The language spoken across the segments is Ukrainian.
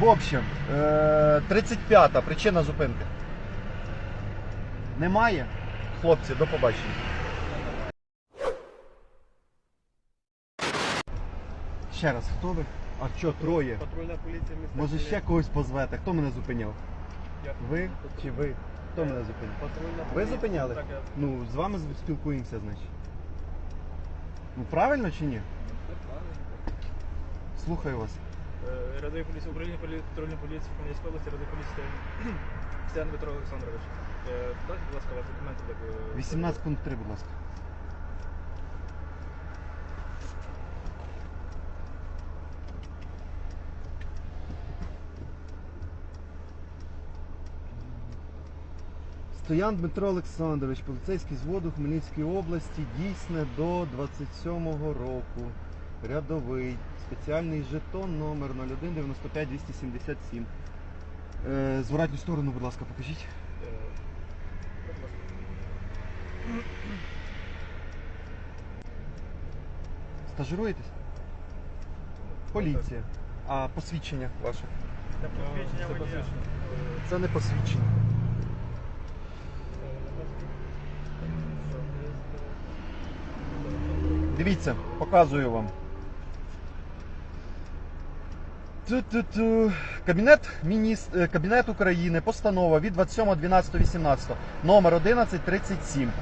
В общем, е, 35-та причина зупинки. Немає? Хлопці, до побачення. Ще раз, хто ви? А що, троє? Патрульна поліція міста. Може ще когось позвете? Хто мене зупиняв? Я. Ви чи ви? Хто мене зупиняв? Патрульна Ви поліція. зупиняли? Так, я. Ну, з вами спілкуємося, значить. Ну правильно чи ні? Слухаю вас. Е, Рядовий поліції України, полі- патрульна поліція Хмельницької області, рядовий поліції Стян Петро Олександрович. Е, Дайте, будь ласка, ваші документи. як ви- 18 пункт 3, будь ласка. Стоян Дмитро Олександрович, поліцейський зводу Хмельницької області, дійсне до 27-го року. Рядовий. Спеціальний жетон номер 01 95 277. Е, зворотню сторону, будь ласка, покажіть. Стажируєтесь? Поліція. А посвідчення ваше? Це посвідчення Це водія. посвідчення. Це не посвідчення. Дивіться, показую вам. Кабінет, мініс... е, Кабінет України, постанова від 27.12.18, номер 1137.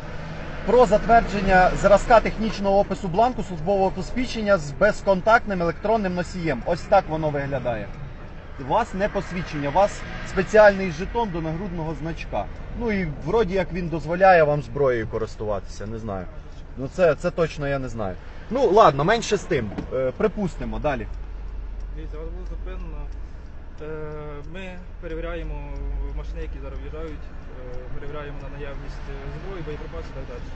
Про затвердження зразка технічного опису бланку службового посвідчення з безконтактним електронним носієм. Ось так воно виглядає. У вас не посвідчення, у вас спеціальний жетон до нагрудного значка. Ну і вроді як він дозволяє вам зброєю користуватися, не знаю. Ну це, це точно я не знаю. Ну ладно, менше з тим. Е, припустимо далі. Дивіться, вас було зупинено. Е, Ми перевіряємо машини, які зараз в'їжджають, е, перевіряємо на наявність зброї, боєприпасів і так далі.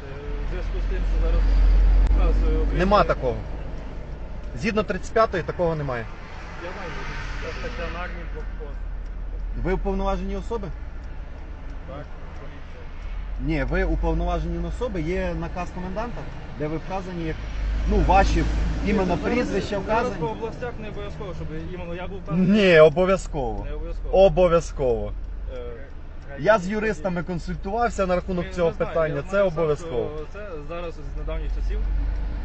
В зв'язку з тим, що зараз у нас Нема такого. Згідно 35-ї такого немає. Я знаю, це стаціонарний блокпост. Ви уповноважені особи? Так, поліція. Ні, ви уповноважені особи, є наказ коменданта, де ви вказані як ну, ваші іменно Зараз- прізвища Зараз вказані. по областях не обов'язково, щоб іменно я був там. Ні, обов'язково. Не обов'язково. Обов'язково. Е, Я з юристами консультувався на рахунок Ми- цього знаємо, питання. я Це знаю обов'язково. що Це зараз з недавніх часів.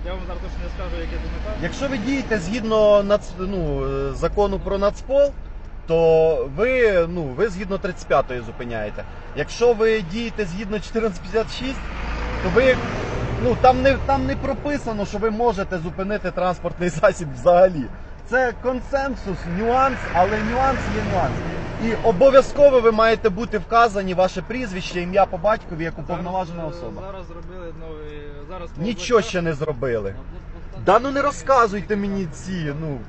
Я вам зараз точно не скажу, яке наказ. Якщо ви дієте згідно нац... ну, е, закону про нацпол, то ви, ну, ви згідно 35-ї зупиняєте. Якщо ви дієте згідно 1456, то ви ну, там, не, там не прописано, що ви можете зупинити транспортний засіб взагалі. Це консенсус, нюанс, але нюанс є нюанс. І обов'язково ви маєте бути вказані ваше прізвище, ім'я по батькові як уповноважена Зараз, е, особа. Зараз зробили новий. Зараз по Нічого областях- ще не зробили. Да ну не розказуйте мені ці, ну.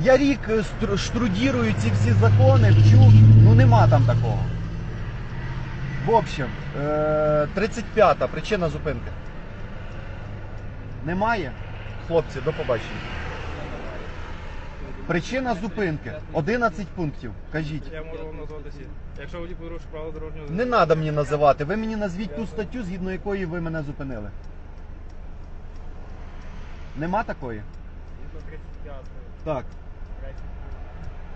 Я рік е, стру- штрудірую ці всі закони, вчу, ну нема там такого. В общем, е, 35-та причина зупинки. Немає? Хлопці, до побачення. Причина зупинки. 11 пунктів. Кажіть. Я можу вам назвати всі. Якщо водій порушив право дорожнього Не треба мені називати. Ви мені назвіть ту статтю, згідно якої ви мене зупинили. Нема такої? Так.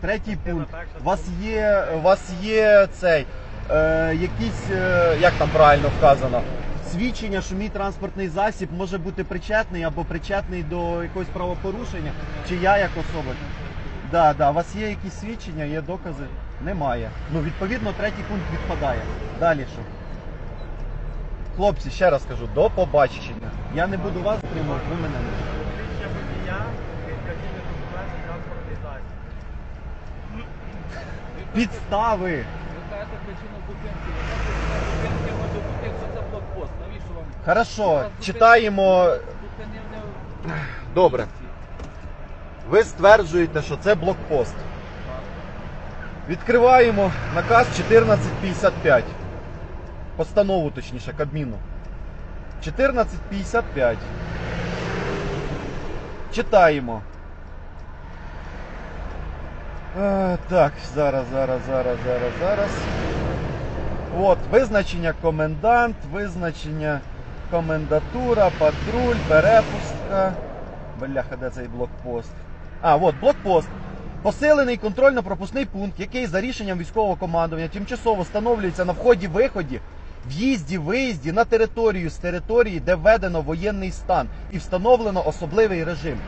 Третій пункт. У вас є, у вас є цей, е, якийсь, е, як там правильно вказано, свідчення, що мій транспортний засіб може бути причетний або причетний до якогось правопорушення, чи я як особа. Да, да, у вас є якісь свідчення, є докази? Немає. Ну, відповідно, третій пункт відпадає. Далі що? Хлопці, ще раз кажу, до побачення. Я не буду вас стримувати, ви мене не. Засіб. Підстави. Ви кажете причину зупинки. Зупинки може бути, блокпост? Навіщо вам? Хорошо, читаємо. Добре. Ви стверджуєте, що це блокпост. Відкриваємо наказ 1455. Постанову, точніше, Кабміну. 1455. Читаємо. Е, так, зараз, зараз, зараз, зараз, зараз. От, визначення комендант, визначення комендатура, патруль, перепустка. Бляха, де цей блокпост? А, от блокпост. Посилений контрольно-пропускний пункт, який за рішенням військового командування тимчасово встановлюється на вході-виході, в'їзді, виїзді на територію з території, де введено воєнний стан і встановлено особливий режим.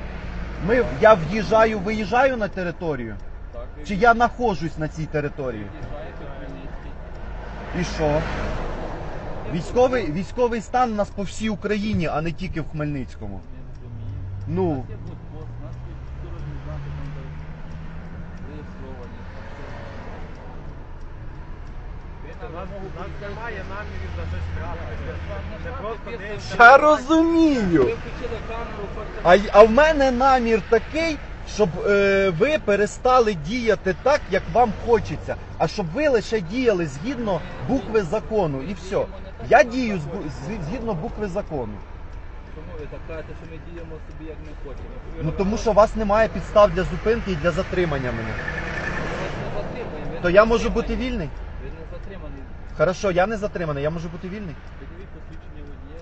Ми, я в'їжджаю, виїжджаю на територію, чи я знаходжусь на цій території? І що? Військовий, військовий стан у нас по всій Україні, а не тільки в Хмельницькому. Ну. У нас немає намірів за щось десь. Я розумію. А, а в мене намір такий, щоб е, ви перестали діяти так, як вам хочеться, а щоб ви лише діяли згідно букви закону і все. Я дію з бу- з- згідно букви закону. Чому ви так кажете, що ми діємо собі, як ми хочемо? Ну тому що у вас немає підстав для зупинки і для затримання мене. То я можу бути вільний? Ви не затримані. Хорошо, я не затриманий, я можу бути вільний.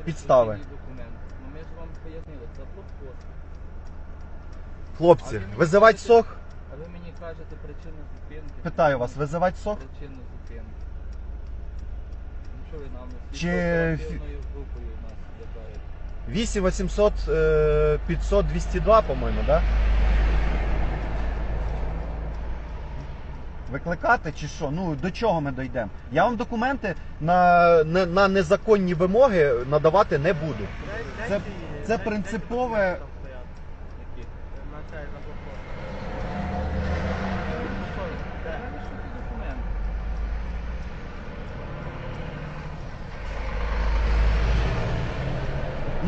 Підстави. документ. Ну ми ж вам пояснили, це блокпост. Хлопці, визивать сох? А ви мені кажете причину зупинки. Питаю вас, визивать сох? Причину зупинки. Ну що ви нам Чи оперативною групою нас лякаєте? 8800 е, 500 202, по-моєму, да? Викликати чи що? Ну до чого ми дійдемо? Я вам документи на, на, на незаконні вимоги надавати не буду. Це- це принципове- Які? На цей на блокпост. Та в мене що ті документи?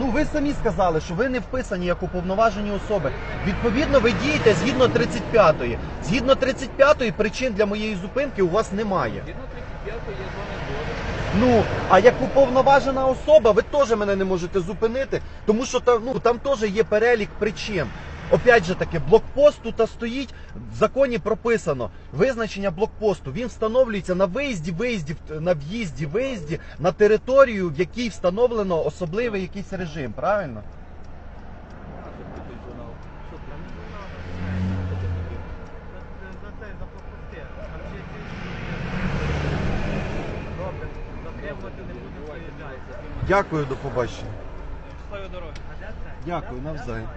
Ну ви самі сказали, що ви не вписані як уповноважені особи. Відповідно, ви дієте згідно 35-ї. Згідно 35-ї причин для моєї зупинки у вас немає. Згідно 35 є зони зору. Ну, а як уповноважена особа, ви теж мене не можете зупинити, тому що там, ну, там теж є перелік причин. Опять же таки, блокпост тут стоїть, в законі прописано визначення блокпосту. Він встановлюється на виїзді, виїзді, на в'їзді, виїзді, на територію, в якій встановлено особливий якийсь режим, правильно? Дякую, до побачення. Дякую, навзаєм.